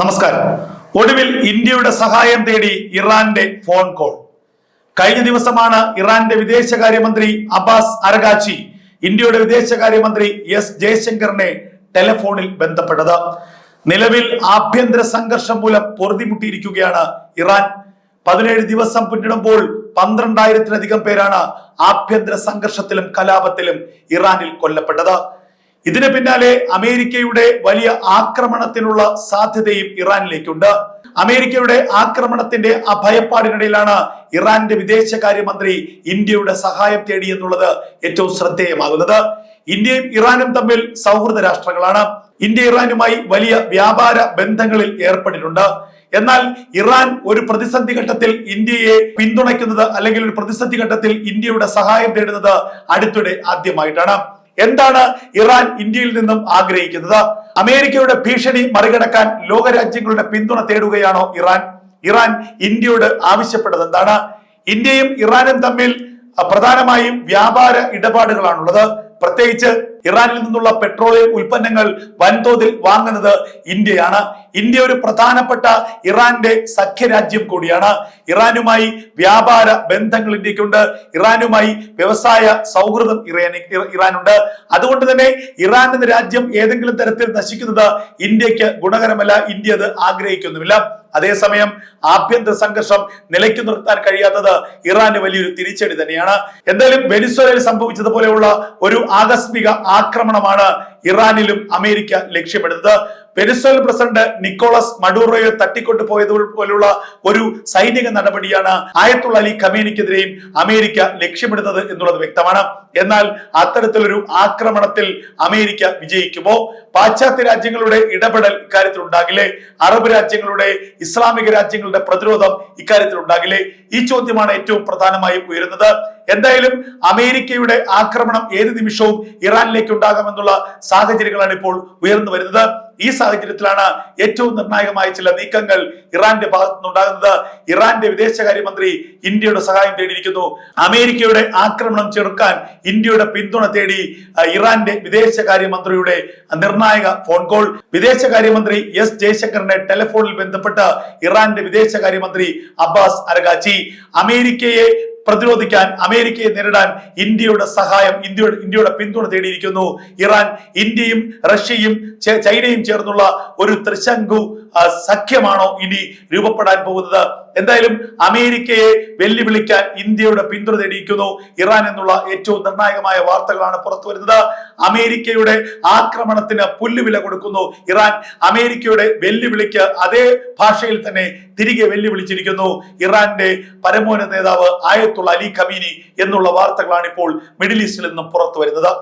നമസ്കാരം. ഒടുവിൽ ഇന്ത്യയുടെ സഹായം തേടി ഇറാന്റെ ഫോൺ കോൾ. കഴിഞ്ഞ ദിവസമാണ് ഇറാന്റെ വിദേശകാര്യമന്ത്രി അബ്ബാസ് അരഗാച്ചി ഇന്ത്യയുടെ വിദേശകാര്യമന്ത്രി എസ് ജയശങ്കറിനെ ടെലിഫോണിൽ ബന്ധപ്പെട്ടത്. നിലവിൽ ആഭ്യന്തര സംഘർഷം മൂലം പൊറുതിമുട്ടിയിരിക്കുകയാണ് ഇറാൻ. പതിനേഴ് ദിവസം പിന്നിടുമ്പോൾ പന്ത്രണ്ടായിരത്തിലധികം പേരാണ് ആഭ്യന്തര സംഘർഷത്തിലും കലാപത്തിലും ഇറാനിൽ കൊല്ലപ്പെട്ടത്. ഇതിന് പിന്നാലെ അമേരിക്കയുടെ വലിയ ആക്രമണത്തിനുള്ള സാധ്യതയും ഇറാനിലേക്കുണ്ട്. അമേരിക്കയുടെ ആക്രമണത്തിന്റെ അഭയപ്പാടിനിടയിലാണ് ഇറാന്റെ വിദേശകാര്യമന്ത്രി ഇന്ത്യയുടെ സഹായം തേടി എന്നുള്ളത് ഏറ്റവും ശ്രദ്ധേയമാകുന്നത്. ഇന്ത്യയും ഇറാനും തമ്മിൽ സൗഹൃദ രാഷ്ട്രങ്ങളാണ്. ഇന്ത്യ ഇറാനുമായി വലിയ വ്യാപാര ബന്ധങ്ങളിൽ ഏർപ്പെട്ടിട്ടുണ്ട്. എന്നാൽ ഇറാൻ ഒരു പ്രതിസന്ധി ഘട്ടത്തിൽ ഇന്ത്യയെ പിന്തുണയ്ക്കുന്നത് അല്ലെങ്കിൽ ഒരു പ്രതിസന്ധി ഘട്ടത്തിൽ ഇന്ത്യയുടെ സഹായം തേടുന്നത് അടുത്തിടെ ആദ്യമായിട്ടാണ്. എന്താണ് ഇറാൻ ഇന്ത്യയിൽ നിന്നും ആഗ്രഹിക്കുന്നത്? അമേരിക്കയുടെ ഭീഷണി മറികടക്കാൻ ലോകരാജ്യങ്ങളുടെ പിന്തുണ തേടുകയാണോ ഇറാൻ? ഇറാൻ ഇന്ത്യയോട് ആവശ്യപ്പെട്ടത് എന്താണ്? ഇന്ത്യയും ഇറാനും തമ്മിൽ പ്രധാനമായും വ്യാപാര ഇടപാടുകളാണുള്ളത്. പ്രത്യേകിച്ച് ഇറാനിൽ നിന്നുള്ള പെട്രോളിയം ഉൽപ്പന്നങ്ങൾ വൻതോതിൽ വാങ്ങുന്നത് ഇന്ത്യയാണ്. ഇന്ത്യ ഒരു പ്രധാനപ്പെട്ട ഇറാന്റെ സഖ്യരാജ്യം കൂടിയാണ്. ഇറാനുമായി വ്യാപാര ബന്ധങ്ങൾ ഇന്ത്യക്കുണ്ട്. ഇറാനുമായി വ്യവസായ സൗഹൃദം ഇറാൻ ഇറാനുണ്ട്. അതുകൊണ്ട് തന്നെ ഇറാൻ എന്ന രാജ്യം ഏതെങ്കിലും തരത്തിൽ നശിക്കുന്നത് ഇന്ത്യയ്ക്ക് ഗുണകരമല്ല. ഇന്ത്യ അത് ആഗ്രഹിക്കുന്നുമില്ല. അതേസമയം ആഭ്യന്തര സംഘർഷം നിലയ്ക്കു നിർത്താൻ കഴിയാത്തത് ഇറാന് വലിയൊരു തിരിച്ചടി തന്നെയാണ്. എന്തായാലും വെനിസ്വലയിൽ സംഭവിച്ചതുപോലെയുള്ള ഒരു ആകസ്മിക ആക്രമണമാണ് ഇറാനിലും അമേരിക്ക ലക്ഷ്യമിടുന്നത്. വെനിസ്വൽ പ്രസിഡന്റ് നിക്കോളസ് മഡൂറോയെ തട്ടിക്കൊണ്ടു പോയത് പോലുള്ള ഒരു സൈനിക നടപടിയാണ് ആയത്തുള്ള അലി ഖമേനിക്കെതിരെയും അമേരിക്ക ലക്ഷ്യമിടുന്നത് എന്നുള്ളത് വ്യക്തമാണ്. എന്നാൽ അത്തരത്തിലൊരു ആക്രമണത്തിൽ അമേരിക്ക വിജയിക്കുമോ? പാശ്ചാത്യ രാജ്യങ്ങളുടെ ഇടപെടൽ ഇക്കാര്യത്തിൽ ഉണ്ടാകില്ലേ? അറബ് രാജ്യങ്ങളുടെ ഇസ്ലാമിക രാജ്യങ്ങളുടെ പ്രതിരോധം ഇക്കാര്യത്തിൽ ഉണ്ടാകില്ലേ? ഈ ചോദ്യമാണ് ഏറ്റവും പ്രധാനമായും ഉയരുന്നത്. എന്തായാലും അമേരിക്കയുടെ ആക്രമണം ഏത് നിമിഷവും ഇറാനിലേക്ക് ഉണ്ടാകാമെന്നുള്ള സാഹചര്യങ്ങളാണ് ഇപ്പോൾ ഉയർന്നു വരുന്നത്. ഈ സാഹചര്യത്തിലാണ് ഏറ്റവും നിർണായകമായ ചില നീക്കങ്ങൾ ഇറാന്റെ ഭാഗത്തു നിന്നുണ്ടാകുന്നത്. ഇറാന്റെ വിദേശകാര്യമന്ത്രി ഇന്ത്യയുടെ സഹായം തേടിയിരിക്കുന്നു. അമേരിക്കയുടെ ആക്രമണം ചെറുക്കാൻ ഇന്ത്യയുടെ പിന്തുണ തേടി ഇറാന്റെ വിദേശകാര്യമന്ത്രിയുടെ നിർണായക ഫോൺ കോൾ. വിദേശകാര്യമന്ത്രി എസ് ജയശങ്കറിനെ ടെലിഫോണിൽ ബന്ധപ്പെട്ട് ഇറാന്റെ വിദേശകാര്യമന്ത്രി അബ്ബാസ് അരഗാച്ചി. അമേരിക്കയെ പ്രതിരോധിക്കാൻ അമേരിക്കയെ നേരിടാൻ ഇന്ത്യയുടെ സഹായം ഇന്ത്യയുടെ ഇന്ത്യയുടെ പിന്തുണ തേടിയിരിക്കുന്നു. ഇറാൻ ഇന്ത്യയും റഷ്യയും ചൈനയും ചേർന്നുള്ള ഒരു ത്രിശങ്കു സഖ്യമാണോ ഇനി രൂപപ്പെടാൻ പോകുന്നത്? എന്തായാലും അമേരിക്കയെ വെല്ലുവിളിക്കാൻ ഇന്ത്യയുടെ പിന്തുണ തെളിയിക്കുന്നു ഇറാൻ എന്നുള്ള ഏറ്റവും നിർണായകമായ വാർത്തകളാണ് പുറത്തു വരുന്നത്. അമേരിക്കയുടെ ആക്രമണത്തിന് പുല്ലുവില കൊടുക്കുന്നു ഇറാൻ. അമേരിക്കയുടെ വെല്ലുവിളിക്ക് അതേ ഭാഷയിൽ തന്നെ തിരികെ വെല്ലുവിളിച്ചിരിക്കുന്നു. ഇറാന്റെ പരമോന്നത നേതാവ് ആയത്തുള്ള അലി ഖമീനി എന്നുള്ള വാർത്തകളാണ് ഇപ്പോൾ മിഡിൽ ഈസ്റ്റിൽ നിന്നും പുറത്തു വരുന്നത്.